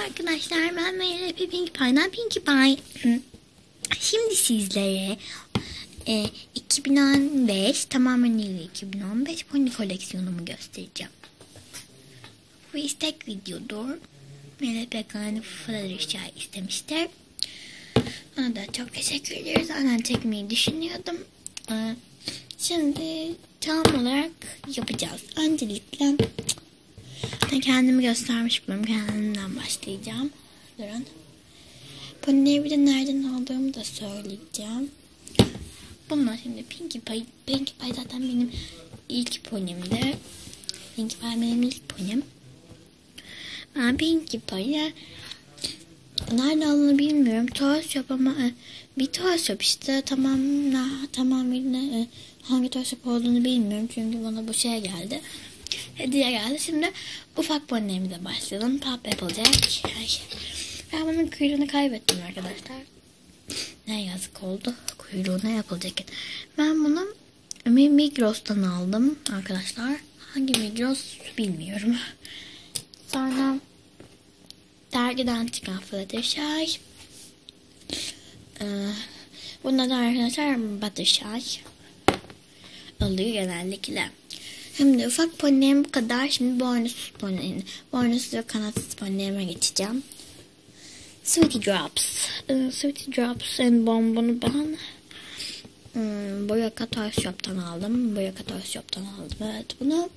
arkadaşlar ben Meryem Pinkie Pie'dan Pinkie Pie. Şimdi sizlere e, 2015 tamamen yılı 2015 pony koleksiyonumu göstereceğim. Bu istek videodur. Melek Bekan'ı Fluttershy istemiştir. Ona da çok teşekkür ederiz. Aynen çekmeyi düşünüyordum. Ee, Şimdi tam olarak yapacağız. Öncelikle kendimi göstermiş buluyorum. Kendimden başlayacağım. Durun. Pony'leri bir de nereden aldığımı da söyleyeceğim. Bunlar şimdi Pinkie Pie. Pinkie Pie zaten benim ilk ponimdi. Pinkie Pie benim ilk ponim. Ben Pinkie Pie'ye nerede aldığını bilmiyorum. Toy Shop ama e, bir Toy Shop işte tamam tamamıyla e, hangi Toy Shop olduğunu bilmiyorum. Çünkü bana bu şey geldi. Hediye geldi. Şimdi ufak ponylerimize başlayalım. Pop Applejack. Ay. Ben bunun kuyruğunu kaybettim arkadaşlar. Ne yazık oldu. Kuyruğuna yapılacak. Ben bunu Migros'tan aldım arkadaşlar. Hangi Migros bilmiyorum. Sonra dergiden çıkan Fluttershy. Ee, bunlar da arkadaşlar Buttershy oluyor genellikle. Şimdi ufak ponylerim bu kadar. Şimdi boynuzsuz ponylerim. Boynuzsuz ve kanatsız ponylerime geçeceğim. Sweetie Drops. Ee, Sweetie Drops en bombonu ben hmm, Boyaka Toy Shop'tan aldım. Boyaka Toy Shop'tan aldım. Evet bunu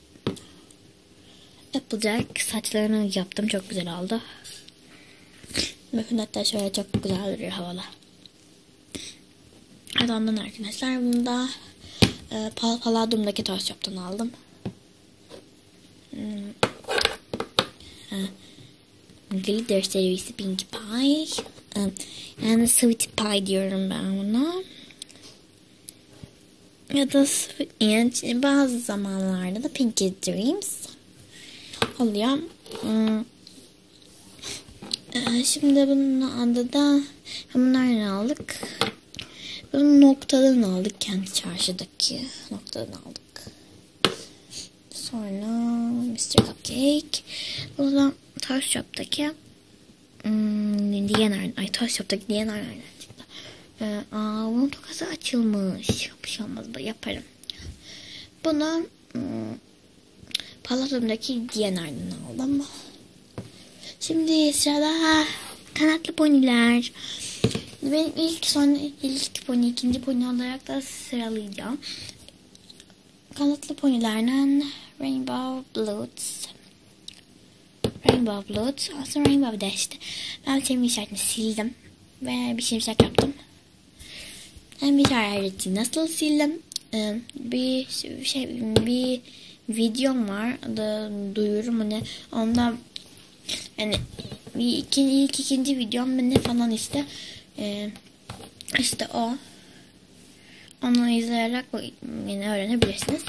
Applejack saçlarını yaptım. Çok güzel oldu. Bakın hatta şöyle çok güzel duruyor havada. Evet ondan arkadaşlar. Bunu da e, Pal Palladium'daki Shop'tan aldım. Hmm. Ha. Glitter serisi Pinkie Pie. E, yani Sweet Pie diyorum ben buna. Ya da yani bazı zamanlarda da Pinkie Dreams oluyor. Ee, şimdi bunun adı da bunlardan aldık. Bunu noktadan aldık. Kendi çarşıdaki noktadan aldık. Sonra Mr. Cupcake. Bu da Toy Shop'taki hmm, DNR, ay Toy Shop'taki DNR'lerden çıktı. Ee, aa, bunun tokası açılmış. Bir şey olmaz. Yaparım. Bunu hmm, Palladium'daki DNR'den aldım. Şimdi sırada kanatlı poniler. Benim ilk son ilk pony, ikinci pony olarak da sıralayacağım. Kanatlı ponilerden Rainbow Bloods. Rainbow Bloods. Aslında Rainbow Dash'ti. Ben senin işaretini sildim. Ve bir şimşek yaptım. Hem bir işareti nasıl sildim? Ee, bir şey bir videom var. Da duyurum hani onda yani bir iki, ilk ikinci videom ne falan işte ee, işte o onu izleyerek yine öğrenebilirsiniz.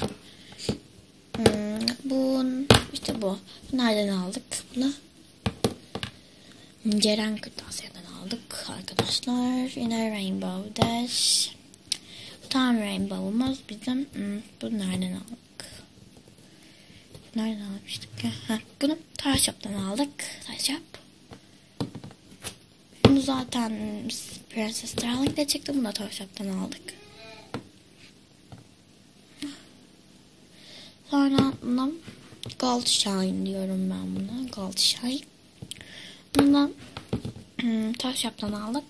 Hmm, bu işte bu. Nereden aldık bunu? Ceren Kırtasiye'den aldık arkadaşlar. Yine Rainbow Dash. Tam Rainbow'umuz bizim. Hmm, bu nereden aldık? Nereden almıştık? Ha, bunu Toy Shop'tan aldık. Shop. Bunu zaten Princess Starling'de çıktı. Bunu da Toy Shop'tan aldık. Sonra buna Shine diyorum ben buna. Shine. Bundan hmm, Toy Shop'tan aldık.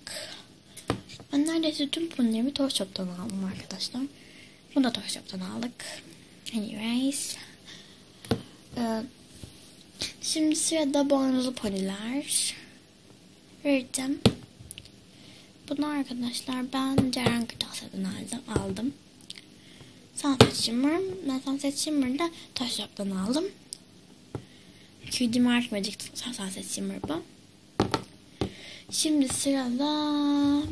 Ben neredeyse tüm bunları Toy Shop'tan aldım arkadaşlar. Bunu da Toy Shop'tan aldık. Anyways. Ee, şimdi sırada boynuzlu poniler. Vereceğim. Bunu arkadaşlar ben Ceren Kırtasiye'den aldım. aldım. Sunset Shimmer. Ben Sunset Shimmer'da Toy Shop'tan aldım. QD Mark Magic Sunset Shimmer bu. Şimdi sırada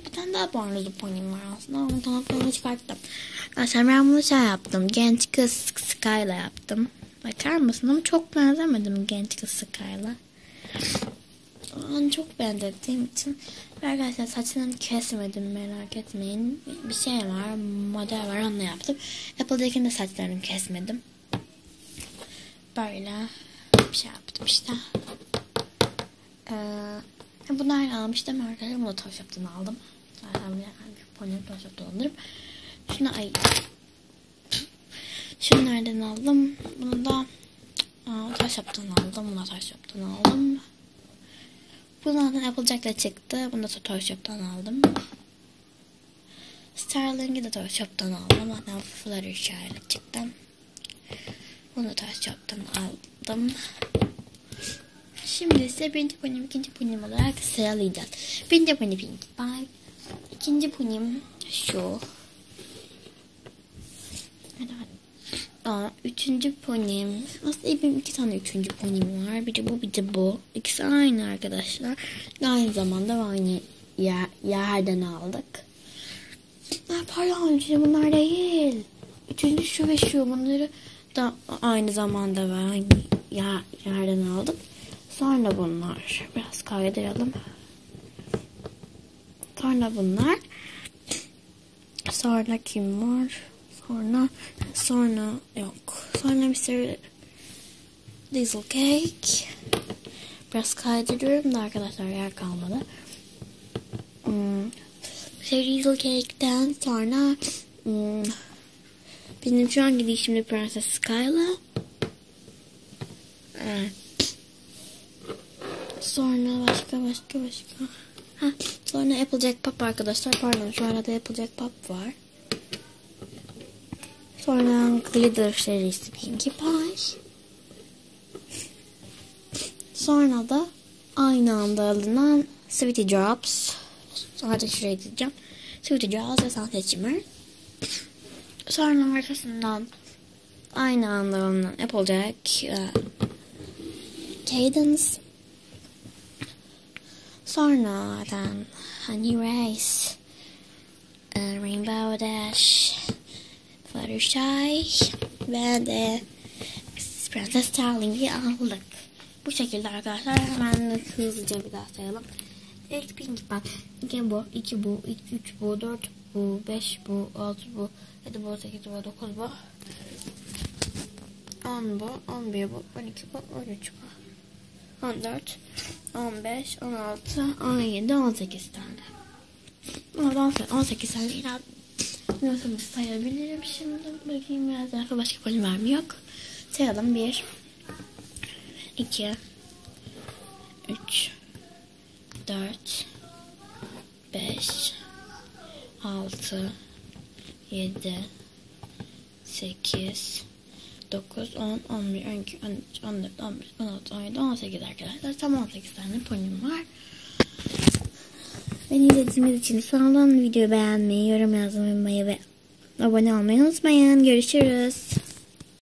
bir tane daha boynuzlu ponim var aslında ama tanıtlarını çıkarttım. Arkadaşlar ben bunu şey yaptım. Genç kız Sky'la yaptım. Bakar mısın ama çok benzemedim genç kız Sky'la. Onu çok benzettiğim için arkadaşlar saçlarını kesmedim merak etmeyin. Bir şey var model var onunla yaptım. Apple'dakini de saçlarını kesmedim. Böyle bir şey yaptım işte. Ee, bunlar almıştım arkadaşlar. Bunu da Toy Shop'tan aldım. Zaten bir pony Toy Shop'tan alırım. Şunu ay. Şunu nereden aldım? Bunu da aa, Toy Shop'tan aldım. Bunu da Toy Shop'tan aldım. Bunlardan Applejack'la çıktı. Bunu da Toy Shop'tan aldım. Starling'i de Toy Shop'tan aldım. Hatta Fluttershy ile çıktı. Bunu Toy Shop'tan aldım. Şimdi ise birinci punim, ikinci punim olarak sıralayacağız. Birinci punim Pinkie Pie. İkinci punim şu. Aa, üçüncü ponim. Aslında benim iki tane üçüncü ponim var. Biri bu bir de bu. İkisi aynı arkadaşlar. Aynı zamanda aynı yer, yerden aldık. Ha, pardon üçüncü bunlar değil. Üçüncü şu ve şu. Bunları da aynı zamanda ve aynı yer, yerden aldık. Sonra bunlar. Biraz kaydıralım. Sonra bunlar. Sonra kim var? Sonra sonra yok. Sonra bir sürü Diesel Cake. Biraz kaydırıyorum da arkadaşlar yer kalmadı. Hmm. Şey Diesel Cake'den sonra hmm, benim şu an gidişimde Prenses Skyla. Evet. Sonra başka başka başka. Ha, sonra Applejack Pop arkadaşlar. Pardon şu arada Applejack Pop var. Sonra Glitter serisi Pinkie Pie. Sonra da aynı anda alınan Sweetie Drops. Sadece şuraya diyeceğim. Sweetie Drops ve Sunset Shimmer. Sonra arkasından aynı anda alınan Applejack, uh, Cadence, Sonradan Honey Race, uh, Rainbow Dash, Fluttershy ve de Princess Starling'i aldık. Bu şekilde arkadaşlar hemen hızlıca bir daha sayalım. İlk Pinkie Pie, 2 bu, 2 bu, 3 bu, 4 bu, 5 bu, 6 bu, 7 bu, 8 bu, 9 bu, 10 bu, 11 bu, 12 bu, 13 bu. 14, 15, 16, 17, 18 tane. Oradan sonra 18 tane nasıl sayabilirim şimdi. Bakayım biraz daha. Başka bölüm var mı? Yok. Sayalım. 1, 2, 3, 4, 5, 6, 7, 8, 9, 10, 11, 12, 13, 14, 15, 16, 17, 18 arkadaşlar. Tam 18 tane ponim var. Beni izlediğiniz için sağ olun. Videoyu beğenmeyi, yorum yazmayı ve abone olmayı unutmayın. Görüşürüz.